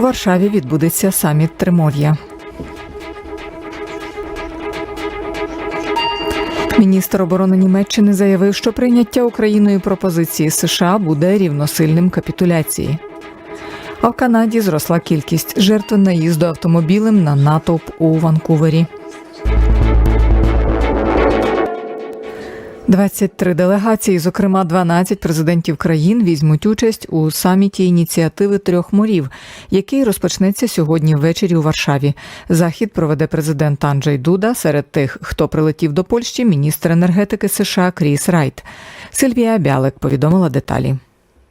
Варшаві відбудеться саміт Тримор'я. Міністр оборони Німеччини заявив, що прийняття Україною пропозиції США буде рівносильним капітуляції. А в Канаді зросла кількість жертв наїзду автомобілем на натовп у Ванкувері. 23 делегації, зокрема 12 президентів країн, візьмуть участь у саміті ініціативи трьох морів, який розпочнеться сьогодні ввечері у Варшаві. Захід проведе президент Анджей Дуда. Серед тих, хто прилетів до Польщі, міністр енергетики США Кріс Райт. Сильвія Бялек повідомила деталі.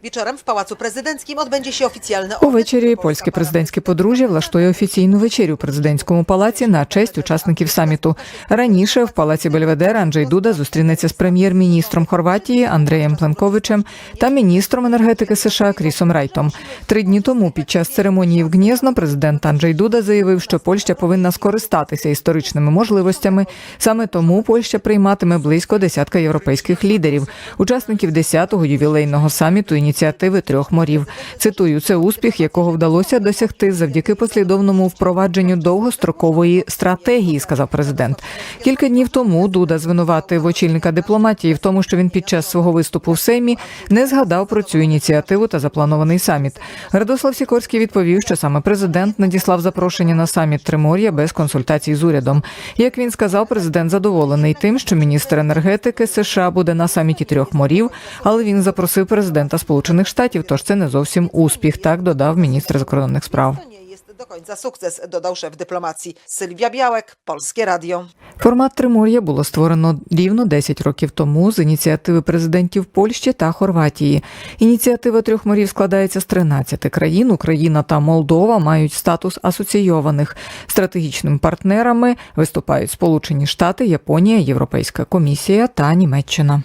Wieczorem w Pałacu Prezydenckim odbędzie się oficjalny obiad. Увечері польське президентське подружжя влаштує офіційну вечерю у президентському палаці на честь учасників саміту. Раніше в палаці Бельведер Анджей Дуда зустрінеться з прем'єр-міністром Хорватії Андреєм Пленковичем та міністром енергетики США Крісом Райтом. Три дні тому під час церемонії в Гнєзно президент Анджей Дуда заявив, що Польща повинна скористатися історичними можливостями. Саме тому Польща прийматиме близько десятка європейських лідерів, учасників 10-го ювілейного саміту ініціативи трьох морів. Цитую, це успіх, якого вдалося досягти завдяки послідовному впровадженню довгострокової стратегії, сказав президент. Кілька днів тому Дуда звинуватив очільника дипломатії в тому, що він під час свого виступу в Сеймі не згадав про цю ініціативу та запланований саміт. Радослав Сікорський відповів, що саме президент надіслав запрошення на саміт Тримор'я без консультацій з урядом. Як він сказав, президент задоволений тим, що міністр енергетики США буде на саміті трьох морів, але він запросив президента Сполучених Штатів, тож це не зовсім успіх. Так додав міністр закордонних справ. Do końca sukces, dodał szef dyplomacji. Sylwia Białek, Polskie Radio. Формат Тримор'я було створено рівно 10 років тому з ініціативи президентів Польщі та Хорватії. Ініціатива трьох морів складається з 13 країн. Україна та Молдова мають статус асоційованих. Стратегічними партнерами виступають Сполучені Штати, Японія, Європейська комісія та Німеччина.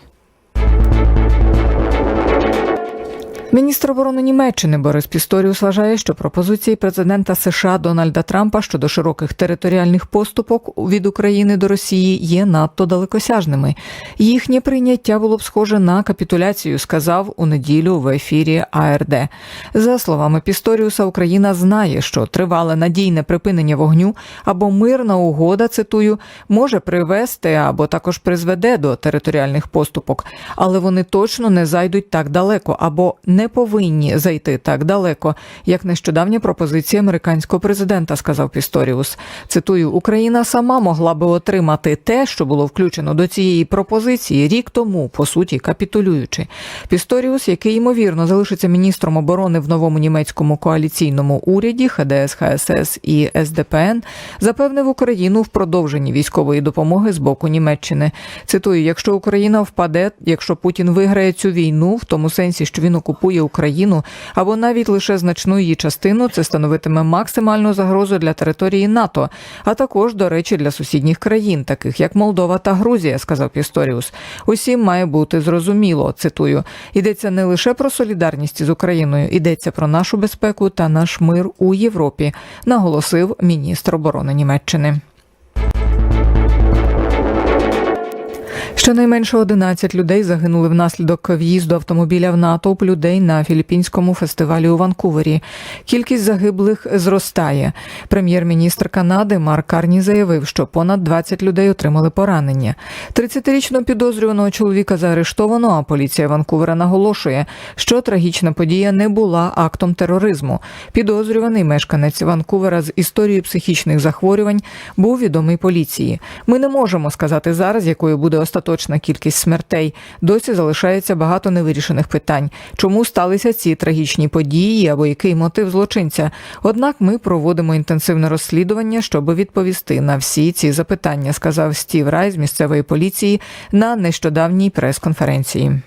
Міністр оборони Німеччини Борис Пісторіус вважає, що пропозиції президента США Дональда Трампа щодо широких територіальних поступок від України до Росії є надто далекосяжними. Їхнє прийняття було б схоже на капітуляцію, сказав у неділю в ефірі АРД. За словами Пісторіуса, Україна знає, що тривале надійне припинення вогню або мирна угода, цитую, може привести або також призведе до територіальних поступок, але вони точно не зайдуть так далеко або не повинні зайти так далеко, як нещодавня пропозиція американського президента, сказав Пісторіус. Цитую, Україна сама могла би отримати те, що було включено до цієї пропозиції рік тому, по суті, капітулюючи. Пісторіус, який ймовірно залишиться міністром оборони в новому німецькому коаліційному уряді ХДС, ХСС і СДПН, запевнив Україну в продовженні військової допомоги з боку Німеччини. Цитую, якщо Україна впаде, якщо Путін виграє цю війну, в тому сенсі, що він окупує Україну або навіть лише значну її частину, це становитиме максимальну загрозу для території НАТО, а також, до речі, для сусідніх країн, таких як Молдова та Грузія, сказав Пісторіус. Усім має бути зрозуміло. Цитую, йдеться не лише про солідарність з Україною, йдеться про нашу безпеку та наш мир у Європі, наголосив міністр оборони Німеччини. Щонайменше 11 людей загинули внаслідок в'їзду автомобіля в натовп людей на філіппінському фестивалі у Ванкувері. Кількість загиблих зростає. Прем'єр-міністр Канади Марк Карні заявив, що понад 20 людей отримали поранення. 30-річного підозрюваного чоловіка заарештовано, а поліція Ванкувера наголошує, що трагічна подія не була актом тероризму. Підозрюваний мешканець Ванкувера з історією психічних захворювань був відомий поліції. Ми не можемо сказати зараз, якою буде остаточна кількість смертей. Досі залишається багато невирішених питань. Чому сталися ці трагічні події або який мотив злочинця? Однак ми проводимо інтенсивне розслідування, щоб відповісти на всі ці запитання, сказав Стів Рай з місцевої поліції на нещодавній прес-конференції.